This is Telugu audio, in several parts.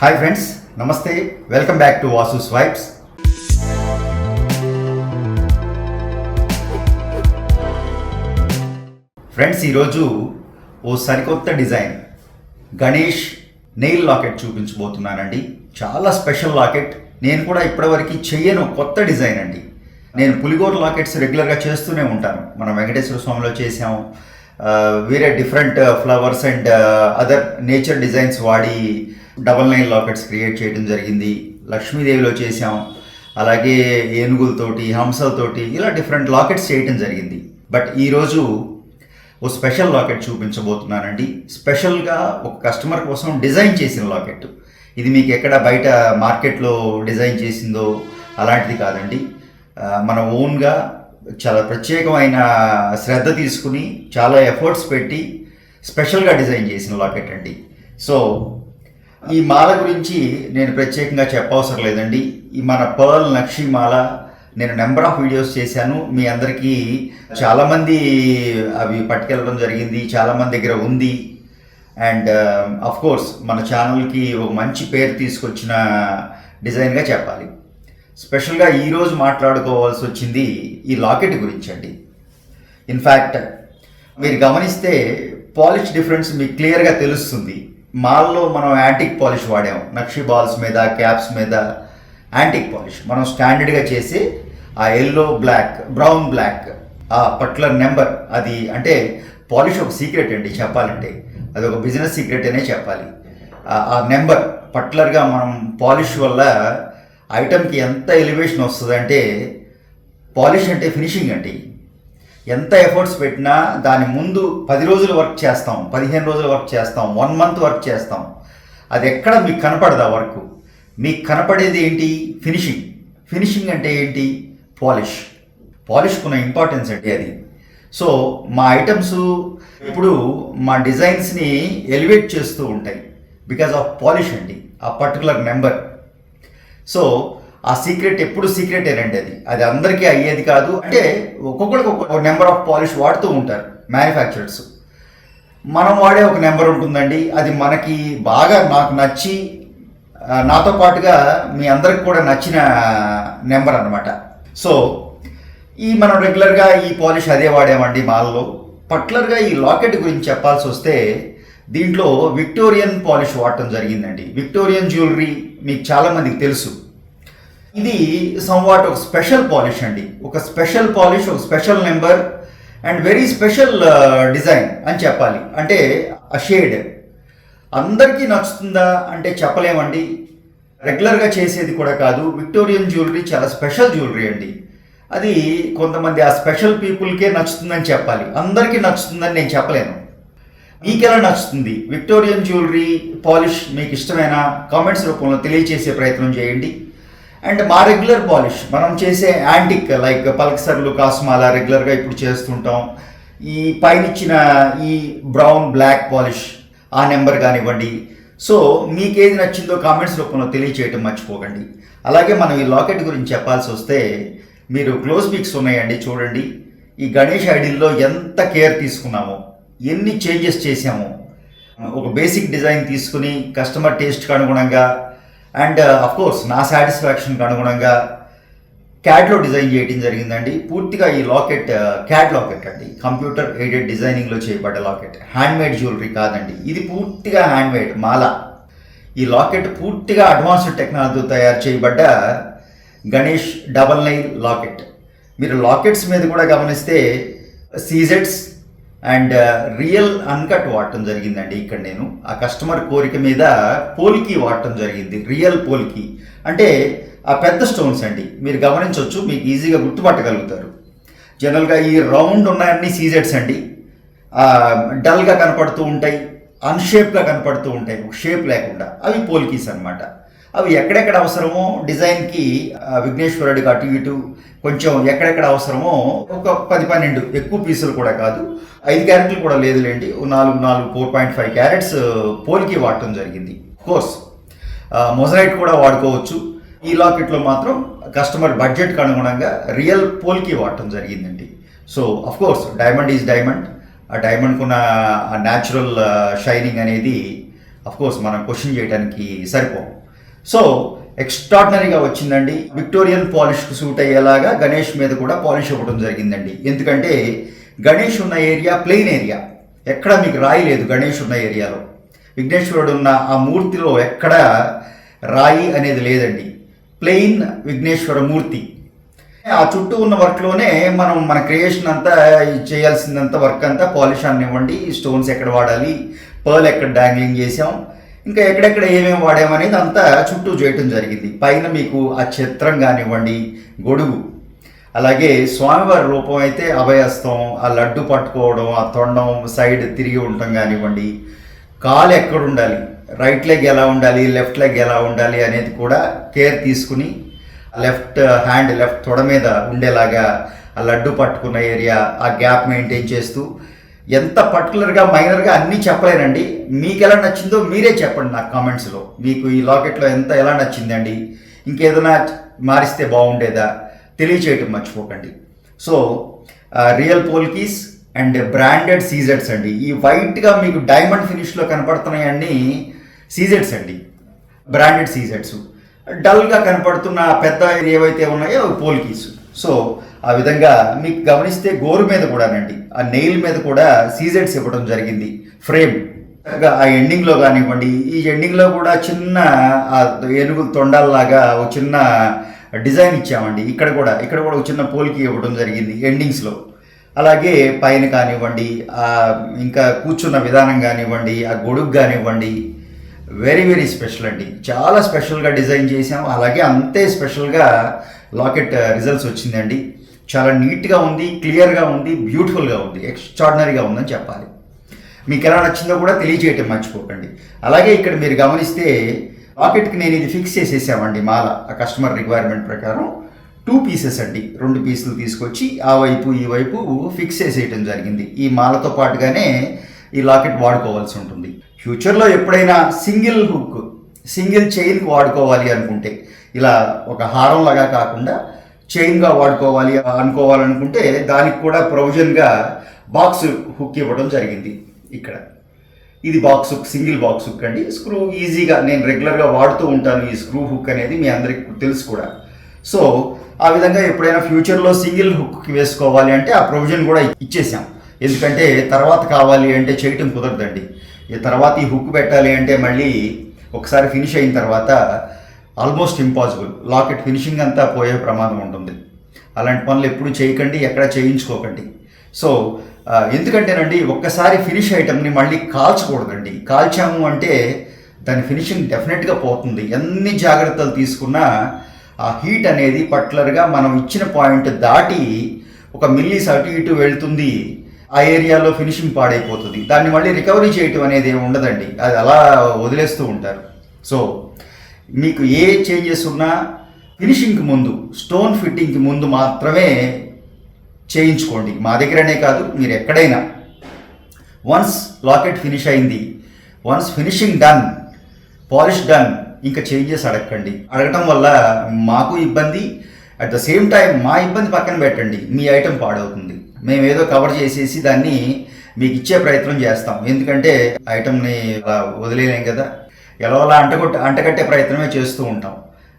Hi friends namaste welcome back to Vasu swipes friends ఈరోజు ఓ సరికొత్త డిజైన్. గణేష్ నెయిల్ లాకెట్ చూపించబోతున్నానండి. చాలా స్పెషల్ లాకెట్ నేను కూడా ఇప్పటివరకు చెయ్యను కొత్త డిజైన్ అండి. నేను పులిగోర లాకెట్స్ రెగ్యులర్గా చేస్తూనే ఉంటాను. మనం వెంకటేశ్వర స్వామిలో చేసాము వేరే different flowers and other nature designs వాడి డబల్ నైన్ లాకెట్స్ క్రియేట్ చేయడం జరిగింది. లక్ష్మీదేవిలో చేసాం అలాగే ఏనుగులతోటి హంసలతోటి ఇలా డిఫరెంట్ లాకెట్స్ చేయటం జరిగింది. బట్ ఈరోజు ఓ స్పెషల్ లాకెట్ చూపించబోతున్నానండి. స్పెషల్గా ఒక కస్టమర్ కోసం డిజైన్ చేసిన లాకెట్. ఇది మీకు ఎక్కడ బయట మార్కెట్లో డిజైన్ చేసిందో అలాంటిది కాదండి. మన ఓన్గా చాలా ప్రత్యేకమైన శ్రద్ధ తీసుకుని చాలా ఎఫర్ట్స్ పెట్టి స్పెషల్గా డిజైన్ చేసిన లాకెట్ అండి. సో ఈ మాల గురించి నేను ప్రత్యేకంగా చెప్పవసరం లేదండి. ఈ మన పర్ల్ నక్షి మాల నేను నెంబర్ ఆఫ్ వీడియోస్ చేశాను. మీ అందరికీ చాలామంది అవి పట్టుకెళ్ళడం జరిగింది చాలామంది దగ్గర ఉంది. అండ్ uh, అఫ్ కోర్స్ మన ఛానల్కి ఒక మంచి పేరు తీసుకొచ్చిన డిజైన్గా చెప్పాలి. స్పెషల్గా ఈరోజు మాట్లాడుకోవాల్సి వచ్చింది ఈ లాకెట్ గురించి అండి. ఇన్ఫ్యాక్ట్ మీరు గమనిస్తే పాలిష్ డిఫరెన్స్ మీకు క్లియర్గా తెలుస్తుంది. మాల్లో మనం యాంటిక్ పాలిష్ వాడాం. నక్షి బాల్స్ మీద క్యాప్స్ మీద యాంటిక్ పాలిష్. మనం స్టాండర్డ్గా చేసి ఆ ఎల్లో బ్లాక్ బ్రౌన్ బ్లాక్ ఆ పర్టికులర్ నెంబర్ అది అంటే పాలిష్ ఒక సీక్రెట్ అండి చెప్పాలంటే. అది ఒక బిజినెస్ సీక్రెట్ అనే చెప్పాలి. ఆ- నెంబర్ పర్టికులర్గా మనం పాలిష్ వల్ల ఐటమ్కి ఎంత ఎలివేషన్ వస్తుందంటే పాలిష్ అంటే ఫినిషింగ్ అండి. ఎంత ఎఫర్ట్స్ పెట్టినా దాని ముందు పది రోజులు వర్క్ చేస్తాం పదిహేను రోజులు వర్క్ చేస్తాం వన్ మంత్ వర్క్ చేస్తాం. అది ఎక్కడ మీకు కనపడదు ఆ వర్క్. మీకు కనపడేది ఏంటి? ఫినిషింగ్. ఫినిషింగ్ అంటే ఏంటి? పాలిష్. పాలిష్కున్న ఇంపార్టెన్స్ అంటే అది. సో మా ఐటమ్స్ ఇప్పుడు మా డిజైన్స్ని ఎలివేట్ చేస్తూ ఉంటాయి. బికాజ్ ఆఫ్ పాలిష్ అండి. ఆ పర్టికులర్ నెంబర్. సో ఆ సీక్రెట్ ఎప్పుడు సీక్రెటేనండి అది. అది అందరికీ అయ్యేది కాదు. అంటే ఒక్కొక్కరికి ఒక్కొక్క నెంబర్ ఆఫ్ పాలిష్ వాడుతూ ఉంటారు మ్యానుఫ్యాక్చరర్స్. మనం వాడే ఒక నెంబర్ ఉంటుందండి. అది మనకి బాగా నాకు నచ్చి నాతో పాటుగా మీ అందరికి కూడా నచ్చిన నెంబర్ అన్నమాట. సో ఈ మనం రెగ్యులర్గా ఈ పాలిష్ అదే వాడామండి మాల్లో. పర్టికులర్గా ఈ లాకెట్ గురించి చెప్పాల్సి వస్తే దీంట్లో విక్టోరియన్ పాలిష్ వాడటం జరిగిందండి. విక్టోరియన్ జ్యువెలరీ మీకు చాలామందికి తెలుసు. ఇది సంవాట్ ఒక స్పెషల్ పాలిష్ అండి. ఒక స్పెషల్ పాలిష్ ఒక special number and very special design అని చెప్పాలి. అంటే ఆ షేడ్ అందరికీ నచ్చుతుందా అంటే చెప్పలేమండి. రెగ్యులర్గా చేసేది కూడా కాదు. విక్టోరియన్ జ్యువెలరీ చాలా స్పెషల్ జ్యువెలరీ అండి. అది కొంతమంది ఆ స్పెషల్ పీపుల్కే నచ్చుతుందని చెప్పాలి. అందరికీ నచ్చుతుందని నేను చెప్పలేను. మీకు ఎలా నచ్చుతుంది? విక్టోరియన్ జ్యువెలరీ పాలిష్ మీకు ఇష్టమైన? కామెంట్స్ రూపంలో తెలియజేసే ప్రయత్నం చేయండి. అండ్ మా రెగ్యులర్ పాలిష్. మనం చేసే యాంటిక్ లైక్ పల్క్సర్లు కాస్మాల రెగ్యులర్గా ఇప్పుడు చేస్తుంటాం. ఈ పైనిచ్చిన ఈ బ్రౌన్ బ్లాక్ పాలిష్ ఆ నెంబర్ కానివ్వండి. సో మీకేది నచ్చిందో కామెంట్స్ రూపంలో తెలియచేయటం మర్చిపోకండి. అలాగే మనం ఈ లాకెట్ గురించి చెప్పాల్సి వస్తే మీరు క్లోజ్ పిక్స్ ఉన్నాయండి చూడండి. ఈ గణేష్ ఐడిల్లో ఎంత కేర్ తీసుకున్నామో ఎన్ని చేంజెస్ చేసామో ఒక బేసిక్ డిజైన్ తీసుకుని కస్టమర్ టేస్ట్కి అనుగుణంగా అండ్ అఫ్ కోర్స్ నా సాటిస్ఫాక్షన్కి అనుగుణంగా క్యాడ్లో డిజైన్ చేయడం జరిగిందండి. పూర్తిగా ఈ లాకెట్ క్యాడ్ లాకెట్ అండి. కంప్యూటర్ ఎయిడెడ్ డిజైనింగ్లో చేయబడ్డ లాకెట్ హ్యాండ్మేడ్ జ్యువెలరీ కాదండి. ఇది పూర్తిగా హ్యాండ్మేడ్ మాల. ఈ లాకెట్ పూర్తిగా అడ్వాన్స్డ్ టెక్నాలజీతో తయారు చేయబడ్డ గణేష్ డబల్ నైన్ లాకెట్ మీరు లాకెట్స్ మీద కూడా గమనిస్తే సీజెట్స్ అండ్ uh, రియల్ అన్కట్ వాడటం జరిగిందండి ఇక్కడ నేను. ఆ కస్టమర్ కోరిక మీద పోల్కి వాడటం జరిగింది రియల్ పోల్కి. అంటే ఆ పెద్ద స్టోన్స్ అండి మీరు గమనించవచ్చు మీకు ఈజీగా గుర్తుపట్టగలుగుతారు. జనరల్గా ఈ రౌండ్ ఉన్నాయన్నీ సీజెట్స్ అండి. డల్గా కనపడుతూ ఉంటాయి అన్షేప్గా కనపడుతూ ఉంటాయి షేప్ లేకుండా. అవి పోల్కీస్ అన్నమాట. అవి ఎక్కడెక్కడ అవసరమో డిజైన్కి ఆ, విఘ్నేశ్వరుడికి అటు ఇటు కొంచెం ఎక్కడెక్కడ అవసరమో ఒక పది పన్నెండు ఎక్కువ పీసులు కూడా కాదు. ఐదు క్యారెట్లు కూడా లేదులేండి ఓ నాలుగు నాలుగు ఫోర్ పాయింట్ ఫైవ్ క్యారెట్స్ పోల్కి వాడటం జరిగింది. కోర్స్ మొజరైట్ కూడా వాడుకోవచ్చు. ఈ లాకెట్లో మాత్రం కస్టమర్ బడ్జెట్కి అనుగుణంగా రియల్ పోల్కి వాడటం జరిగిందండి. So of course diamond is diamond ఆ డైమండ్కున్న ఆ న్యాచురల్ షైనింగ్ అనేది కోర్స్ మనం క్వశ్చన్ చేయడానికి సరిపోం సో ఎక్స్ట్రాడినరీగా వచ్చిందండి. విక్టోరియన్ పాలిష్కు సూట్ అయ్యేలాగా గణేష్ మీద కూడా పాలిష్ ఇవ్వడం జరిగిందండి. ఎందుకంటే గణేష్ ఉన్న ఏరియా ప్లెయిన్ ఏరియా ఎక్కడ మీకు రాయి లేదు గణేష్ ఉన్న ఏరియాలో విఘ్నేశ్వరుడు ఉన్న ఆ మూర్తిలో ఎక్కడ రాయి అనేది లేదండి. ప్లెయిన్ విఘ్నేశ్వర మూర్తి. ఆ చుట్టూ ఉన్న వర్క్లోనే మనం మన క్రియేషన్ అంతా చేయాల్సిందంత వర్క్ అంతా పాలిష్ అనివ్వండి స్టోన్స్ ఎక్కడ వాడాలి? పర్ల్ ఎక్కడ డాంగ్లింగ్ చేసాం ఇంకా ఎక్కడెక్కడ ఏమేమి వాడామనేది అంతా చుట్టూ చేయటం జరిగింది. పైన మీకు ఆ చిత్రం కానివ్వండి గొడుగు. అలాగే స్వామివారి రూపం అయితే అభయస్తం ఆ లడ్డు పట్టుకోవడం ఆ తొండం సైడ్ తిరిగి ఉండటం కానివ్వండి. కాలు ఎక్కడ ఉండాలి? రైట్ లెగ్ ఎలా ఉండాలి? లెఫ్ట్ లెగ్ ఎలా ఉండాలి అనేది కూడా కేర్ తీసుకుని లెఫ్ట్ హ్యాండ్ లెఫ్ట్ తొడ మీద ఉండేలాగా ఆ లడ్డు పట్టుకున్న ఏరియా ఆ గ్యాప్ మెయింటైన్ చేస్తూ ఎంత పర్టికులర్గా మైనర్గా అన్నీ చెప్పలేనండి. మీకు ఎలా నచ్చిందో మీరే చెప్పండి నాకు కామెంట్స్లో మీకు ఈ లాకెట్లో ఎంత ఎలా నచ్చిందండి? ఇంకేదైనా మారిస్తే బాగుండేదా? తెలియచేయటం మర్చిపోకండి. So real polkis and branded సీజెట్స్ అండి. ఈ వైట్గా మీకు డైమండ్ ఫినిష్లో కనపడుతున్నాయన్నీ సీజెట్స్ అండి. బ్రాండెడ్ సీజెట్స్ డల్గా కనపడుతున్న పెద్ద ఏవైతే ఉన్నాయో పోల్కీస్ సో ఆ విధంగా మీకు గమనిస్తే గోరు మీద కూడానండి ఆ నెయిల్ మీద కూడా సీజెట్స్ ఇవ్వడం జరిగింది. ఫ్రేమ్. ఆ ఎండింగ్లో కానివ్వండి ఈ ఎండింగ్లో కూడా చిన్న ఆ ఏనుగు తొండాల్లాగా ఒక చిన్న డిజైన్ ఇచ్చామండి. ఇక్కడ కూడా ఇక్కడ కూడా ఒక చిన్న పోల్కి ఇవ్వడం జరిగింది ఎండింగ్స్లో అలాగే పైన కానివ్వండి ఇంకా కూర్చున్న విధానం కానివ్వండి ఆ గొడుగు కానివ్వండి వెరీ వెరీ స్పెషల్ అండి. చాలా స్పెషల్గా డిజైన్ చేసాం అలాగే అంతే స్పెషల్గా లాకెట్ రిజల్ట్స్ వచ్చిందండి. చాలా నీట్గా ఉంది క్లియర్గా ఉంది బ్యూటిఫుల్గా ఉంది ఎక్స్ట్రాడినరీగా ఉందని చెప్పాలి. మీకు ఎలా నచ్చిందో కూడా తెలియజేయటం మర్చిపోకండి. అలాగే ఇక్కడ మీరు గమనిస్తే లాకెట్కి నేను ఇది ఫిక్స్ చేసేసామండి మాల ఆ కస్టమర్ రిక్వైర్మెంట్ ప్రకారం. టూ పీసెస్ అండి రెండు పీసులు తీసుకొచ్చి ఆ వైపు ఈ వైపు ఫిక్స్ చేసేయటం జరిగింది. ఈ మాలతో పాటుగానే ఈ లాకెట్ వాడుకోవాల్సి ఉంటుంది. ఫ్యూచర్లో ఎప్పుడైనా సింగిల్ హుక్ సింగిల్ చైన్కి వాడుకోవాలి అనుకుంటే ఇలా ఒక హారం లాగా కాకుండా చైన్గా వాడుకోవాలి అనుకోవాలనుకుంటే దానికి కూడా ప్రొవిజన్గా బాక్స్ హుక్ ఇవ్వడం జరిగింది ఇక్కడ. ఇది box hook single box hook అండి. స్క్రూ ఈజీగా నేను రెగ్యులర్గా వాడుతూ ఉంటాను ఈ స్క్రూ హుక్ అనేది మీ అందరికి తెలుసు కూడా. సో ఆ విధంగా ఎప్పుడైనా ఫ్యూచర్లో సింగిల్ హుక్కి వేసుకోవాలి అంటే ఆ ప్రొవిజన్ కూడా ఇచ్చేసాం. ఎందుకంటే తర్వాత కావాలి అంటే చేయటం కుదరదండి. తర్వాత ఈ హుక్ పెట్టాలి అంటే మళ్ళీ ఒకసారి ఫినిష్ అయిన తర్వాత ఆల్మోస్ట్ ఇంపాసిబుల్. లాకెట్ ఫినిషింగ్ అంతా పోయే ప్రమాదం ఉంటుంది. అలాంటి పనులు ఎప్పుడు చేయకండి ఎక్కడ చేయించుకోకండి. సో ఎందుకంటేనండి ఒక్కసారి ఫినిష్ ఐటమ్ని మళ్ళీ కాల్చకూడదండి. కాల్చాము అంటే దాని ఫినిషింగ్ డెఫినెట్గా పోతుంది. ఎన్ని జాగ్రత్తలు తీసుకున్నా ఆ హీట్ అనేది పర్టికులర్గా మనం ఇచ్చిన పాయింట్ దాటి ఒక మిల్లీస్ అటు ఇటు వెళ్తుంది. ఆ ఏరియాలో ఫినిషింగ్ పాడైపోతుంది. దాన్ని మళ్ళీ రికవరీ చేయటం అనేది ఏమి ఉండదండి. అది అలా వదిలేస్తూ ఉంటారు. సో మీకు ఏ చేంజెస్ ఉన్నా ఫినిషింగ్కి ముందు స్టోన్ ఫిట్టింగ్కి ముందు మాత్రమే చేయించుకోండి. మా దగ్గరనే కాదు మీరు ఎక్కడైనా. వన్స్ లాకెట్ ఫినిష్ అయింది once finishing done polish done ఇంకా చేంజెస్ అడగండి అడగటం వల్ల మాకు ఇబ్బంది అట్ ద సేమ్ టైం మా ఇబ్బంది పక్కన పెట్టండి మీ ఐటెం పాడవుతుంది. మేము ఏదో కవర్ చేసేసి దాన్ని మీకు ఇచ్చే ప్రయత్నం చేస్తాం. ఎందుకంటే ఐటమ్ని వదిలేయలేం కదా. ఎలా అలా అంటగొట్ట అంటగట్టే ప్రయత్నమే చేస్తూ ఉంటాం.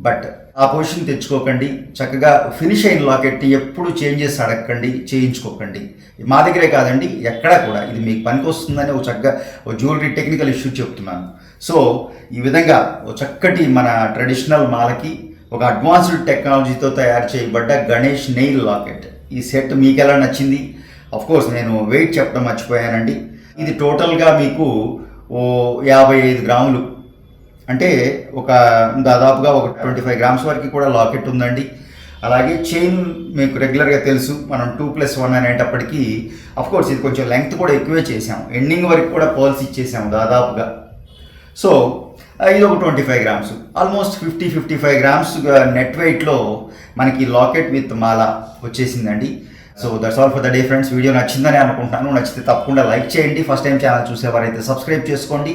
బట్ ఆ పొజిషన్ తెచ్చుకోకండి. చక్కగా ఫినిష్ అయిన లాకెట్ని ఎప్పుడు చేంజెస్ అడగకండి చేయించుకోకండి. మా దగ్గరే కాదండి ఎక్కడా కూడా. ఇది మీకు పనికి వస్తుందని ఒక చక్కగా ఒక జ్యువెలరీ టెక్నికల్ ఇష్యూ చెప్తున్నాను. సో ఈ విధంగా ఒక చక్కటి మన ట్రెడిషనల్ మాలకి ఒక అడ్వాన్స్డ్ టెక్నాలజీతో తయారు చేయబడ్డ గణేష్ నెయిల్ లాకెట్. ఈ సెట్ మీకు ఎలా నచ్చింది? అఫ్ కోర్స్ నేను వెయిట్ చెప్పడం మర్చిపోయానండి. ఇది టోటల్గా మీకు ఓ యాభై ఐదు గ్రాములు అంటే ఒక దాదాపుగా ఒక ట్వంటీ ఫైవ్ గ్రామ్స్ వరకు కూడా లాకెట్ ఉందండి. అలాగే చైన్ మీకు రెగ్యులర్గా తెలుసు మనం టూ ప్లస్ వన్ అనేటప్పటికీ కోర్స్ ఇది కొంచెం లెంగ్త్ కూడా ఎక్కువే చేసాము ఎండింగ్ వరకు కూడా పోల్స్ ఇచ్చేసాము దాదాపుగా. సో ఇది ఒక twenty five grams almost fifty fifty five grams net వెయిట్లో మనకి లాకెట్ విత్ మాల వచ్చేసిందండి. So that's all for the day friends video నచ్చిందని అనుకుంటున్నాను. నచ్చితే తప్పకుండా లైక్ చేయండి. ఫస్ట్ టైం ఛానల్ చూసేవారైతే సబ్స్క్రైబ్ చేసుకోండి.